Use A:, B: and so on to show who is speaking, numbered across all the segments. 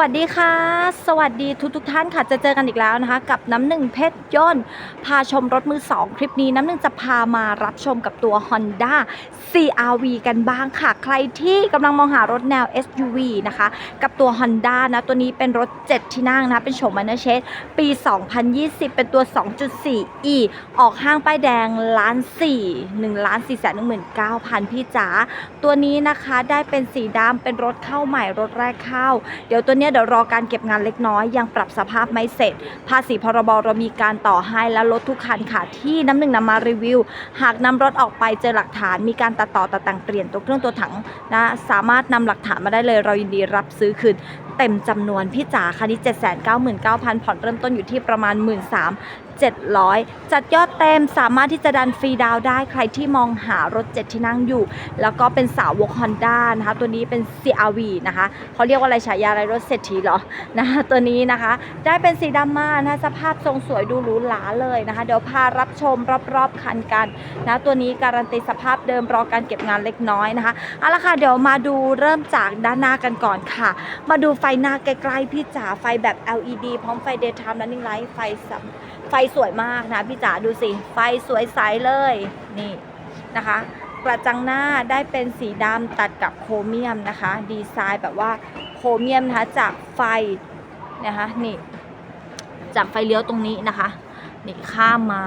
A: วัสดีค่ะ สวัสดีทุกทุกท่านค่ะ จะเจอกันอีกแล้วนะคะ กับน้ำหนึ่งเพชรยนต์พาชมรถมือ 2 คลิปนี้น้ำหนึ่งจะพามารับชมกับตัว Honda CRV กันบ้างค่ะ ใครที่กำลังมองหารถแนว SUV นะคะ กับตัว Honda นะ ตัวนี้เป็นรถ 7 ที่นั่งนะ เป็นโฉมมันเชสปี 2020 เป็นตัว 2.4e ออกห้างป้ายแดงล้าน4 1ล้าน4 1 9 0 0 0พี่จ๋าตัวนี้นะคะได้เป็นสีดำเป็นรถเข้าใหม่รถแรกเข้า เดี๋ยวตัวเนี้ยเดี๋ยวรอการเก็บงานเล็กน้อย ยังปรับสภาพไม่เสร็จ ภาษีพรบเรามีการต่อให้และรถทุกคันค่ะ ที่น้ำหนึ่งนำมารีวิว หากนำรถออกไปเจอหลักฐาน มีการตัดต่อตัดแต่งเปลี่ยนตัวเครื่องตัวถังนะสามารถนำหลักฐานมาได้เลยเรายินดีรับซื้อคืนเต็มจำนวนพี่จ๋าคันนี้799,000ผ่อนเริ่มต้นอยู่ที่ประมาณ 1 3 700 จัดยอดเต็มสามารถที่จะดันฟรีดาวได้ใครที่มองหารถ 7 ที่นั่งอยู่ แล้วก็เป็นสาวก Honda นะคะตัวนี้เป็น CRV นะคะเขาเรียกว่าอะไรฉายาอะไรรถเศรษฐีเหรอนะคะตัวนี้นะคะ ได้เป็นสีดำมานะสภาพทรงสวยดูหรูหราเลยนะคะ เดี๋ยวพารับชมรอบๆคันกันนะตัวนี้การันตีสภาพเดิมรอการเก็บงานเล็กน้อยนะคะเอาละค่ะเดี๋ยวมาดูเริ่มจากด้านหน้ากันก่อนค่ะ มาดูไฟหน้าใกล้ๆพี่จ๋าไฟแบบ LED พร้อมไฟ daytime running light ไฟสัม ไฟสวยมากนะพี่จ๋าดูสิ ไฟสวยใสเลยนี่นะคะ กระจังหน้าได้เป็นสีดำตัดกับโครเมียมนะคะ ดีไซน์แบบว่าโครเมียมนะคะจากไฟนะคะนี่ จากไฟเลี้ยวตรงนี้นะคะนี่ข้ามมา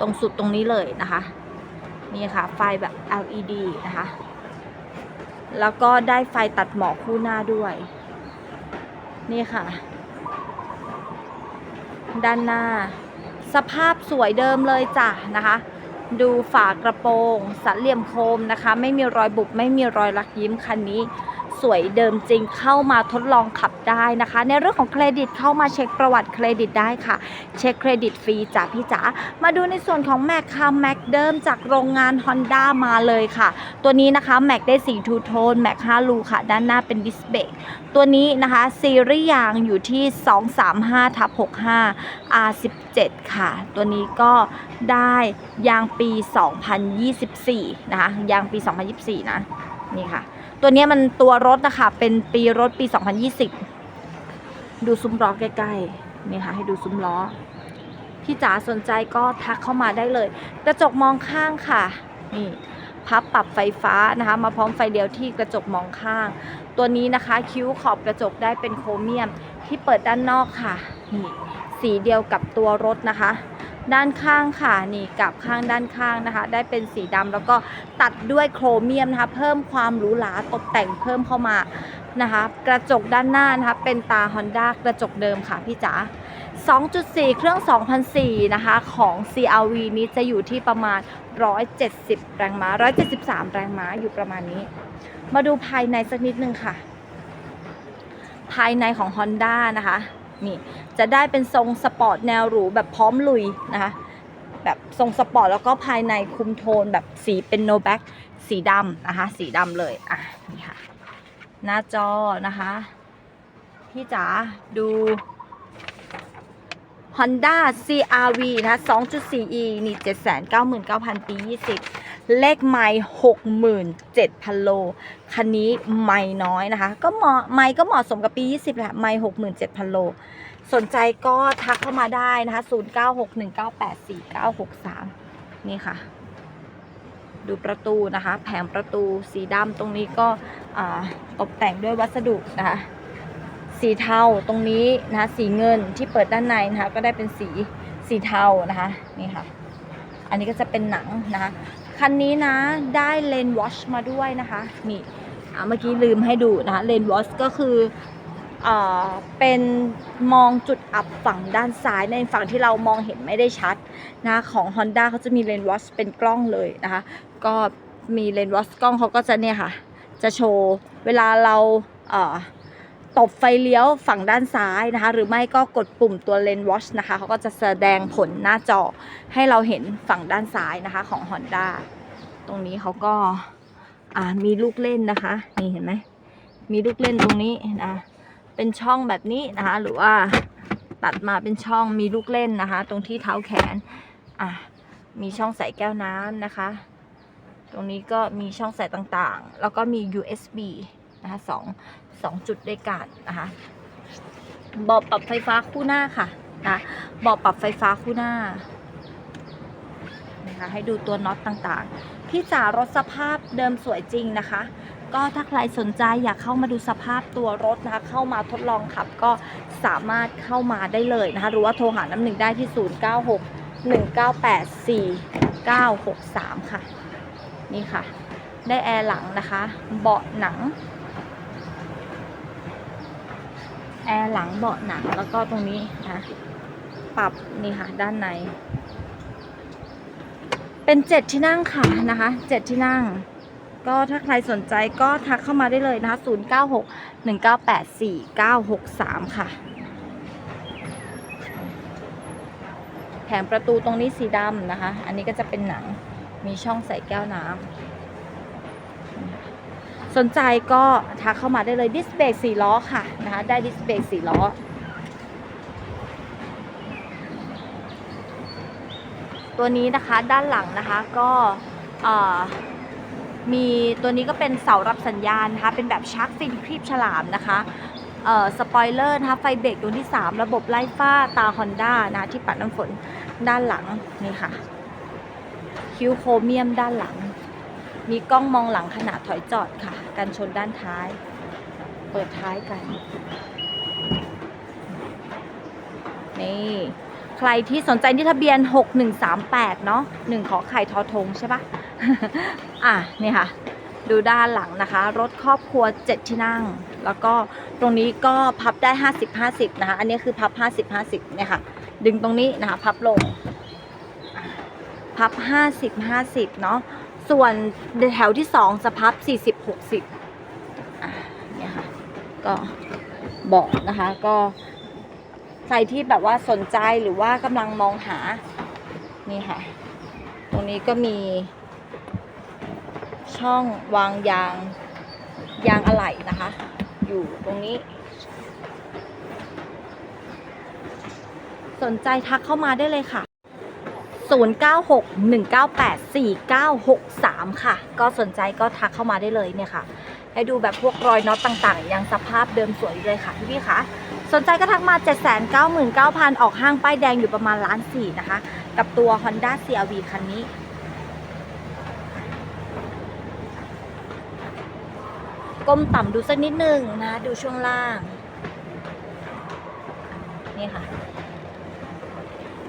A: ตรงสุดตรงนี้เลยนะคะนี่ค่ะ ไฟแบบ LED นะคะ แล้วก็ได้ไฟตัดหมอกคู่หน้าด้วย นี่ค่ะ ด้านหน้า สภาพสวยเดิมเลยจ้ะนะคะ ดูฝากระโปรงสันเหลี่ยมโคมนะคะ ไม่มีรอยบุบไม่มีรอยรักยิ้มคันนี้ สวยเดิมจริงเข้ามาทดลองขับได้นะคะ ในเรื่องของเครดิตเข้ามาเช็คประวัติเครดิตได้ค่ะ เช็คเครดิตฟรีจ้ะพี่จ๋ามาดูในส่วนของแม็กค่ะแม็กเดิมจากโรงงาน Honda มาเลยค่ะ ตัวนี้นะคะแม็กได้สีทูโทนแม็ก5ลูค่ะ ด้านหน้าเป็นดิสเบรกตัวนี้นะคะซีรีส์ยางอยู่ที่ 235ทับ65 R17 ค่ะ ตัวนี้ก็ได้ยางปี 2024 นะคะ ยางปี 2024 นะ นี่ค่ะ ตัวนี้มันตัวรถนะคะ เป็นปีรถปี 2020 ดูซุ้มล้อใกล้ๆนี่ค่ะ ให้ดูซุ้มล้อ พี่จ๋าสนใจก็ทักเข้ามาได้เลย กระจกมองข้างค่ะ นี่พับปรับไฟฟ้านะคะ มาพร้อมไฟเดียวที่กระจกมองข้าง ตัวนี้นะคะคิ้วขอบกระจกได้เป็นโครเมียมที่เปิดด้านนอกค่ะ นี่สีเดียวกับตัวรถนะคะ ด้านข้างค่ะนี่กับข้างด้านข้างนะคะ ได้เป็นสีดำแล้วก็ตัดด้วยโครเมียมนะคะ เพิ่มความหรูหราตกแต่งเพิ่มเข้ามานะคะ กระจกด้านหน้านะคะเป็นตา Honda กระจกเดิมค่ะพี่จ๋า2.4 เครื่อง 2004 นะคะ ของ CRV นี้จะอยู่ที่ประมาณ 170 แรงม้า 173 แรงม้าอยู่ประมาณนี้ มาดูภายในสักนิดนึงค่ะ ภายในของ Honda นะคะ นี่จะได้เป็นทรงสปอร์ตแนวหรูแบบพร้อมลุยนะคะแบบทรงสปอร์ตแล้วก็ภายในคุมโทนแบบสีเป็นโนแบ็กสีดำนะคะ สีดำเลยอะนี่ค่ะหน้าจอนะคะพี่จ๋าดู Honda CRV นะคะ 2.4e นี่ 799,000 ปี 20 เลขไมล์67,000โล คันนี้ไม่น้อยนะคะ ก็เหมาะไม่ก็เหมาะสมกับปี 20แหละไม่67,000โล สนใจก็ทักเข้ามาได้นะคะ0961984963นี่ค่ะ ดูประตูนะคะ แผงประตูสีดำตรงนี้ก็ตกแต่งด้วยวัสดุนะคะสีเทาตรงนี้นะคะสีเงินที่เปิดด้านในนะคะก็ได้เป็นสีสีเทานะคะนี่ค่ะ อันนี้ก็จะเป็นหนังนะคะ คันนี้นะได้เลนวอชมาด้วยนะคะนี่เมื่อกี้ลืมให้ดูนะคะเลนวอชก็คืออ่าเป็นมองจุดอับฝั่งด้านซ้ายในฝั่งที่เรามองเห็นไม่ได้ชัดนะของ Honda เขาจะมีเลนวอชเป็นกล้องเลยนะคะก็มีเลนวอชกล้องเขาก็จะเนี่ยค่ะ จะโชว์เวลาเราเอ่อ ตบไฟเลี้ยวฝั่งด้านซ้ายนะคะ หรือไม่ก็กดปุ่มตัวเลนวอชนะคะเขาก็จะแสดงผลหน้าจอให้เราเห็นฝั่งด้านซ้ายนะคะของ Honda ตรงนี้เขาก็มีลูกเล่นนะคะ นี่เห็นไหมมีลูกเล่นตรงนี้นะเป็นช่องแบบนี้นะคะ หรือว่าตัดมาเป็นช่องมีลูกเล่นนะคะ ตรงที่เท้าแขนอะมีช่องใส่แก้วน้ำนะคะ ตรงนี้ก็มีช่องใส่ต่างๆ แล้วก็มี USB นะคะสองสองจุดด้วยกันนะคะเบาะปรับไฟฟ้าคู่หน้าค่ะนะเบาะปรับไฟฟ้าคู่หน้านะคะให้ดูตัวน็อตต่างๆ พี่จ๋ารถสภาพเดิมสวยจริงนะคะ ก็ถ้าใครสนใจอยากเข้ามาดูสภาพตัวรถนะคะ เข้ามาทดลองขับก็สามารถเข้ามาได้เลยนะคะ หรือว่าโทรหาน้ำหนึ่งได้ที่ 096 198 4963 ค่ะ นี่ค่ะ ได้แอร์หลังนะคะ เบาะหนัง แอร์หลังเบาะหนังแล้วก็ตรงนี้นะปรับนี่ค่ะด้านใน เป็นเจ็ดที่นั่งค่ะนะคะเจ็ดที่นั่ง ก็ถ้าใครสนใจก็ทักเข้ามาได้เลยนะคะ096 198 4963 ค่ะแผงประตูตรงนี้สีดำนะคะ อันนี้ก็จะเป็นหนัง มีช่องใส่แก้วน้ำ สนใจก็ทักเข้ามาได้เลยดิสเบรกสี่ล้อค่ะนะคะได้ดิสเบรกสี่ล้อตัวนี้นะคะด้านหลังนะคะก็มีตัวนี้ก็เป็นเสารับสัญญาณนะคะเป็นแบบชักฟินครีบฉลามนะคะสปอยเลอร์นะคะไฟเบรกดวงที่ 3 ระบบไล่ฟ้าตาฮอนด้านะที่ปัดน้ำฝนด้านหลังนี่ค่ะ คิ้วโครเมียมด้านหลัง มีกล้องมองหลังขณะถอยจอดค่ะ กันชนด้านท้าย เปิดท้ายกัน นี่ ใครที่สนใจที่ทะเบียน 6138 เนาะ1ขอไข่ทอทงใช่ปะอะ นี่ค่ะ ดูด้านหลังนะคะ รถครอบครัว 7 ที่นั่ง แล้วก็ตรงนี้ก็พับได้ 50 50 นะคะ อันนี้คือพับ 50 50 เนี่ยค่ะ ดึงตรงนี้นะคะ พับลง พับ 50 50 เนาะ ส่วนแถวที่2จะพับ40 60อะเนี่ยค่ะ ก็บอกนะคะ ก็ใครที่แบบว่าสนใจหรือว่ากำลังมองหา นี่ค่ะ ตรงนี้ก็มี ช่องวางยางยางอะไหล่นะคะ อยู่ตรงนี้ สนใจทักเข้ามาได้เลยค่ะ 0961984963 ค่ะ ก็สนใจก็ทักเข้ามาได้เลยเนี่ยค่ะ ให้ดูแบบพวกรอยน็อตต่างๆ ยังสภาพเดิมสวยอยู่เลยค่ะพี่พี่คะสนใจก็ทักมา 799,000 ออกห้างป้ายแดงอยู่ประมาณล้านสี่นะคะ กับตัว Honda CRV คันนี้ก้มต่ำดูสักนิดนึงนะ ดูช่วงล่าง นี่ค่ะ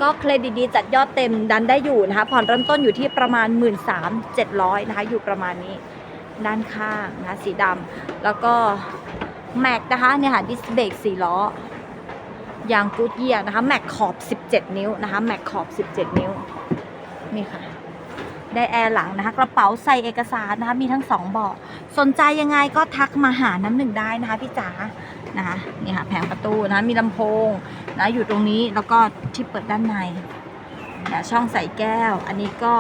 A: ก็เครดิตดีจัดยอดเต็มดันได้อยู่นะคะ ผ่อนเริ่มต้นอยู่ที่ประมาณ 13,700 นะคะ อยู่ประมาณนี้ด้านข้างนะคะสีดำแล้วก็แม็กนะคะเนี่ยค่ะดิสเบรกสี่ล้อยางกูดเยียนะคะแม็กขอบ 17 นิ้วนะคะแม็กขอบ 17 นิ้วนี่ค่ะได้แอร์หลังนะคะกระเป๋าใส่เอกสารนะคะมีทั้งสองเบาะสนใจยังไงก็ทักมาหาน้ำหนึ่งได้นะคะพี่จ๋า นะคะนี่ค่ะแผงประตูนะคะมีลำโพงนะอยู่ตรงนี้แล้วก็ที่เปิดด้านในนี่ช่องใส่แก้ว อันนี้ก็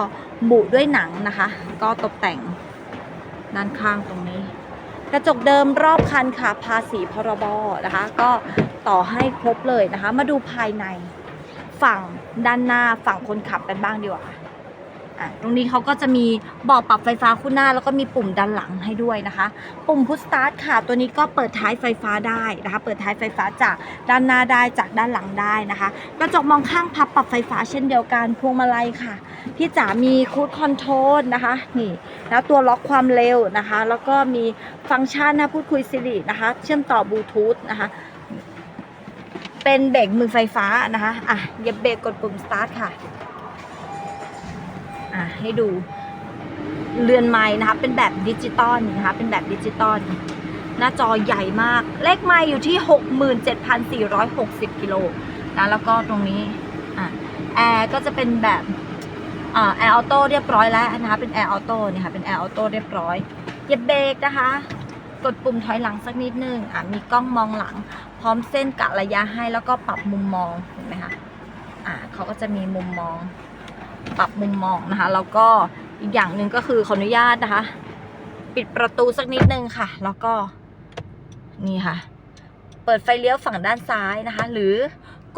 A: บุด้วยหนังนะคะ ก็ตกแต่งด้านข้างตรงนี้ กระจกเดิมรอบคันค่ะภาษีพรบนะคะ ก็ต่อให้ครบเลยนะคะ มาดูภายในฝั่งด้านหน้าฝั่งคนขับกันบ้างดีกว่า อะตรงนี้เขาก็จะมีบอกปรับไฟฟ้าคู่หน้า แล้วก็มีปุ่มด้านหลังให้ด้วยนะคะ ปุ่มพุชสตาร์ทค่ะ ตัวนี้ก็เปิดท้ายไฟฟ้าได้นะคะ เปิดท้ายไฟฟ้าจากด้านหน้าได้จากด้านหลังได้นะคะกระจกมองข้างพับปรับไฟฟ้าเช่นเดียวกันพวงมาลัยค่ะพี่จ๋ามีคูดคอนโทรลนะคะนี่แล้วตัวล็อกความเร็วนะคะ แล้วก็มีฟังก์ชันนะพูดคุยสิรินะคะ เชื่อมต่อบลูทูธนะคะเป็นเบรกมือไฟฟ้านะคะ อะเยียบเบรกกดปุ่มสตาร์ทค่ะ อะให้ดูเรือนไม้นะคะเป็นแบบดิจิตอลนะคะเป็นแบบดิจิตอลหน้าจอใหญ่มาก เลขไม้อยู่ที่ 67,460 กิโลนะแล้วก็ตรงนี้อะแอร์ก็จะเป็นแบบอ่าแอร์ออโต้เรียบร้อยแล้วนะคะเป็นแอร์ออโต้เนี่ยค่ะเป็นแอร์ออโต้เรียบร้อยเหยียบเบรกนะคะกดปุ่มถอยหลังสักนิดนึงอะมีกล้องมองหลัง พร้อมเส้นกะระยะให้แล้วก็ปรับมุมมองเห็นไหมคะอ่าเขาก็จะมีมุมมอง ปรับมุมมองนะคะแล้วก็อีกอย่างหนึ่งก็คือขออนุญาตนะคะ ปิดประตูสักนิดนึงค่ะ แล้วก็นี่ค่ะ เปิดไฟเลี้ยวฝั่งด้านซ้ายนะคะ หรือ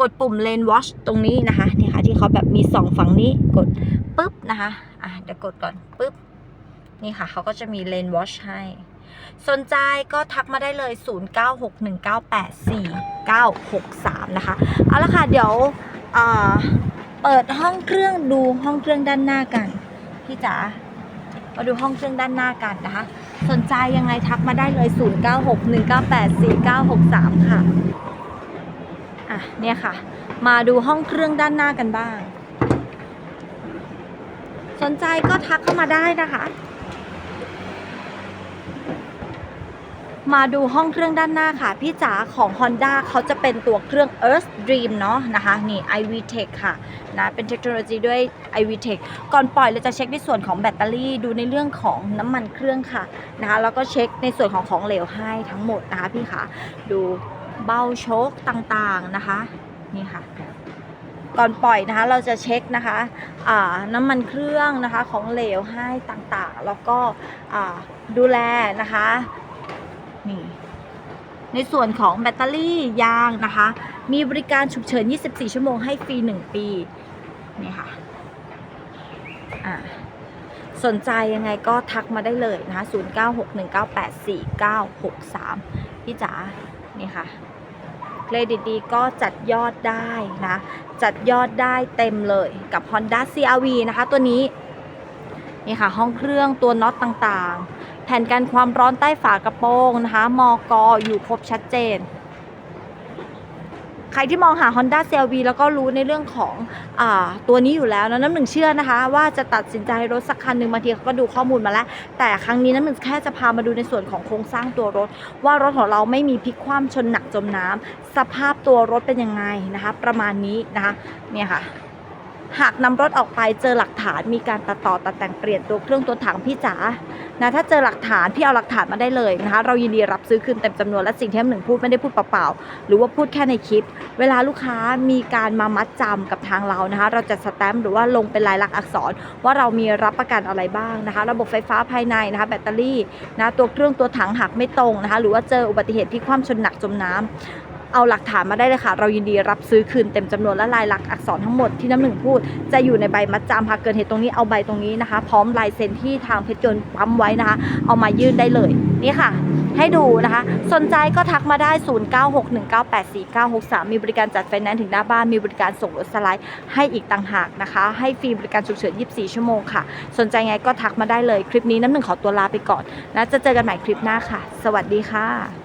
A: กดปุ่มเลนวอชตรงนี้นะคะนี่ค่ะที่เขาแบบมีสองฝั่งนี้กดปุ๊บนะคะอะเดี๋ยวกดก่อนปุ๊บนี่ค่ะเขาก็จะมีเลนวอชให้สนใจก็ทักมาได้เลย 0961984963 นะคะ เอาละค่ะ เดี๋ยวอ่า เปิดห้องเครื่องดูห้องเครื่องด้านหน้ากันพี่จ๋ามาดูห้องเครื่องด้านหน้ากันนะคะ สนใจยังไงทักมาได้เลย 0961984963 ค่ะอะเนี่ยค่ะ มาดูห้องเครื่องด้านหน้ากันบ้าง สนใจก็ทักเข้ามาได้นะคะ มาดูห้องเครื่องด้านหน้าค่ะพี่จ๋าของ Honda เขาจะเป็นตัวเครื่อง Earth Dream เนาะนะคะนี่ iVTech ค่ะนะเป็นเทคโนโลยีด้วย iVTech ก่อนปล่อยเราจะเช็คในส่วนของแบตเตอรี่ดูในเรื่องของน้ำมันเครื่องค่ะนะคะแล้วก็เช็คในส่วนของของเหลวให้ทั้งหมดนะคะพี่คะดูเบ้าโชคต่างๆนะคะนี่ค่ะก่อนปล่อยนะคะเราจะเช็คนะคะน้ำมันเครื่องนะคะของเหลวให้ต่างๆ แล้วก็ดูแลนะคะ ในส่วนของแบตเตอรี่ยางนะคะ มีบริการฉุกเฉิน 24 ชั่วโมงให้ฟรี 1 ปี นี่ค่ะสนใจยังไงก็ทักมาได้เลยนะคะ 0961984963 พี่จ๋า นี่ค่ะเครดิตดีก็จัดยอดได้นะ จัดยอดได้เต็มเลยกับ Honda CRV นะคะ ตัวนี้ นี่ค่ะ ห้องเครื่องตัวน็อตต่างๆ ผ่นกันความร้อนใต้ฝากระโปรงนะคะมอกออยู่ครบชัดเจน ใครที่มองหา Honda CRV แล้วก็รู้ในเรื่องของอาตัวนี้อยู่แล้วนะน้ำหนึ่งเชื่อนะคะ ว่าจะตัดสินใจรถสักคันหนึ่งบางทีเขาก็ดูข้อมูลมาแล้ว แต่ครั้งนี้น้ำหนึ่งแค่จะพามาดูในส่วนของโครงสร้างตัวรถ ว่ารถของเราไม่มีพลิกคว่ำชนหนักจมน้ำสภาพตัวรถเป็นยังไงนะคะ ประมาณนี้นะคะเนี่ยค่ะ หากนำรถออกไปเจอหลักฐานมีการตัดต่อตัดแต่งเปลี่ยนตัวเครื่องตัวถังพี่จ๋านะถ้าเจอหลักฐานพี่เอาหลักฐานมาได้เลยนะคะเรายินดีรับซื้อคืนเต็มจำนวนและสิ่งที่หนึ่งพูดไม่ได้พูดเปล่าๆหรือว่าพูดแค่ในคลิป เวลาลูกค้ามีการมามัดจำกับทางเรานะคะ เราจะสแตมป์หรือว่าลงเป็นลายลักษณ์อักษร ว่าเรามีรับประกันอะไรบ้างนะคะ ระบบไฟฟ้าภายในนะคะ แบตเตอรี่นะตัวเครื่องตัวถังหักไม่ตรงนะคะ หรือว่าเจออุบัติเหตุที่คว่ำชนหนักจมน้ำ เอาหลักฐานมาได้เลยค่ะ เรายินดีรับซื้อคืนเต็มจำนวนและลายลักษณ์อักษรทั้งหมดที่น้ำหนึ่งพูด จะอยู่ในใบมัดจำหากเกิดเหตุตรงนี้เอาใบตรงนี้นะคะ พร้อมลายเซ็นที่ทางเพชรยนต์ปั๊มไว้นะคะ เอามายื่นได้เลยนี่ค่ะให้ดูนะคะ สนใจก็ทักมาได้ 0961984963 มีบริการจัดไฟแนนซ์ถึงหน้าบ้าน มีบริการส่งรถสไลด์ให้อีกต่างหากนะคะ ให้ฟรีบริการฉุกเฉิน 24 ชั่วโมงค่ะ สนใจไงก็ทักมาได้เลย คลิปนี้น้ำหนึ่งขอตัวลาไปก่อนนะจะเจอกันใหม่คลิปหน้าค่ะ สวัสดีค่ะ